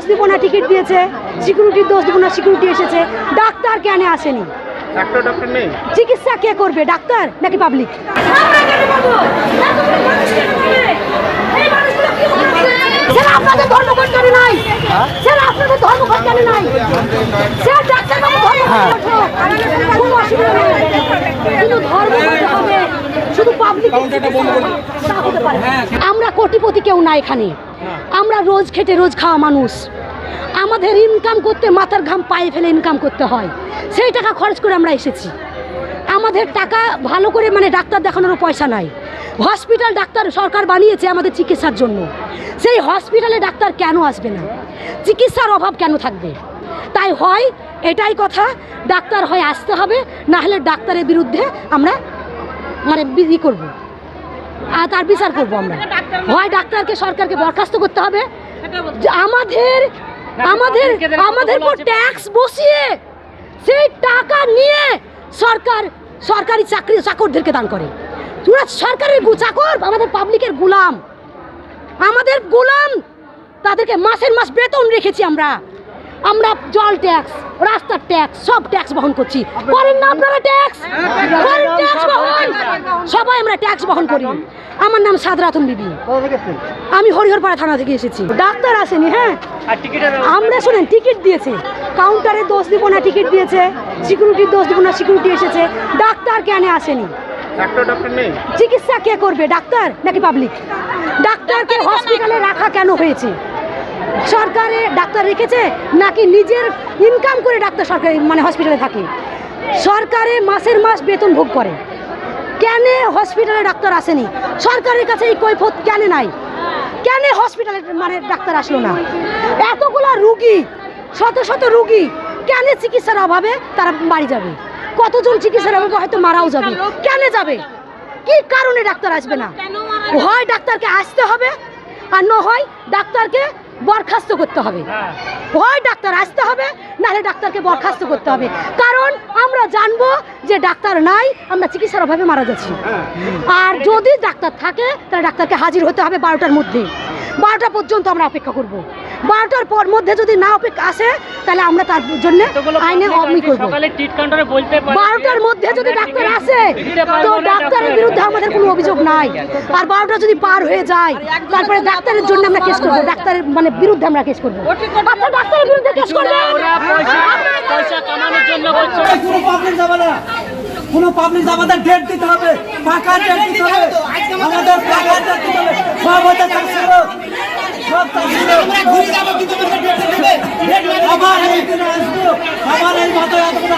দোষ দিব না টিকিট দিয়েছে সিকিউরিটির দোষ দিব না সিকিউরিটি এসেছে। ডাক্তার কেন আসেনি? ডাক্তার ডক্টর নেই। চিকিৎসা কে করবে ডাক্তার নাকি পাবলিক স্যার আপনাদের ধর্মঘটকারী নাই। স্যার আপনাদের নাই। স্যার ডাক্তার বাবু ধর্মঘট কোনো অসুবিধা নেই। কিন্তু ধর্মঘট হবে শুধু পাবলিক আমরা কোটিপতি কেউ না এখানে। আমরা রোজ খেটে রোজ খাওয়া মানুষ। আমাদের ইনকাম করতে মাথার ঘাম পায়ে ফেলে ইনকাম করতে হয়। সেই টাকা খরচ করে আমরা এসেছি। আমাদের টাকা ভালো করে মানে ডাক্তার দেখানোরও পয়সা নাই। হসপিটাল ডাক্তার সরকার বানিয়েছে আমাদের চিকিৎসার জন্য। সেই হসপিটালে ডাক্তার কেন আসবে না? চিকিৎসার অভাব কেন থাকবে? তাই হয়, এটাই কথা, ডাক্তার হয় আসতে হবে না হলে ডাক্তারের বিরুদ্ধে আমরা মানে ই করব। আর তার বিচার করব আমরা। হয় ডাক্তারকে, সরকারকে বরখাস্ত করতে হবে। আমাদের আমাদের আমাদের উপর ট্যাক্স বসিয়ে সেই টাকা নিয়ে সরকার, সরকারি চাকরি, চাকরদেরকে দান করে। তোরা সরকারের চাকর, আমাদের পাবলিকের গুলাম। আমাদের গোলাম, তাদেরকে মাসের মাস বেতন রেখেছি আমরা। আমরা জল ট্যাক্স রাস্তার ট্যাক্স সব ট্যাক্স বহন করছি। করেন না আপনারা ট্যাক্স? করেন ট্যাক্স বহন। সবাই আমরা ট্যাক্স বহন করি। আমার নাম সাদরাতুন বিবি। আমি হরিহরপাড়া থানা থেকে এসেছি। ডাক্তার আসেনি হ্যাঁ? আমরা শুনেন টিকিট দিয়েছে। কাউন্টারে দোষ দিব না টিকিট দিয়েছে। সিকিউরিটির দোষ দিব না সিকিউরিটি এসেছে। ডাক্তার কেন আসেনি? ডাক্তার ডক্টর নেই। চিকিৎসা কে করবে ডাক্তার নাকি পাবলিক ডাক্তারকে হসপিটালে রাখা কেন হয়েছে? সরকারে ডাক্তার রেখেছে নাকি নিজের ইনকাম করে ডাক্তার সরকারি মানে হসপিটালে থাকে? সরকারে মাসের মাস বেতন ভোগ করে। কেন হসপিটালে ডাক্তার আসেনি? সরকারের কাছে এই কৈফত কেন নাই? কেন হসপিটালে মানে ডাক্তার আসলো না? এতগুলা রুগী, শত শত রুগী, কেন চিকিৎসার অভাবে তারা বাড়ি যাবে? কতজন চিকিৎসার অভাবে হয়তো মারাও যাবে? কেন যাবে? কি কারণে ডাক্তার আসবে না? হয় ডাক্তারকে আসতে হবে, আর না হয় ডাক্তারকে বরখাস্ত করতে হবে। হয়। ডাক্তার আসতে হবে নাহলে ডাক্তারকে বরখাস্ত করতে হবে। কারণ আমরা জানব যে ডাক্তার নাই আমরা চিকিৎসার অভাবে মারা যাচ্ছি। আর যদি ডাক্তার থাকে তাহলে ডাক্তারকে হাজির হতে হবে বারোটার মধ্যে। বারোটা পর্যন্ত আমরা অপেক্ষা করব। বারোটার পর মধ্যে যদি না অপেক্ষা আসে তাহলে আমরা তার জন্য আইনে অবমি করব। বারোটার মধ্যে যদি ডাক্তার আসে তো ডাক্তারের বিরুদ্ধে নাই। আর বারোটা যদি পার হয়ে যায় তারপরে ডাক্তারের জন্য আমরা কেস করব। ডাক্তারের মানে বিরুদ্ধে আমরা কেস করব। আচ্ছা, আপনার পাবলিক আমাদের ডেট দিতে হবে। পাকা ডেট দিতে হবে আমাদের পাকা ডেট দিতে হবে। সব হতে সব আমরা ঘুরে কিন্তু এই এই মাথায় আসব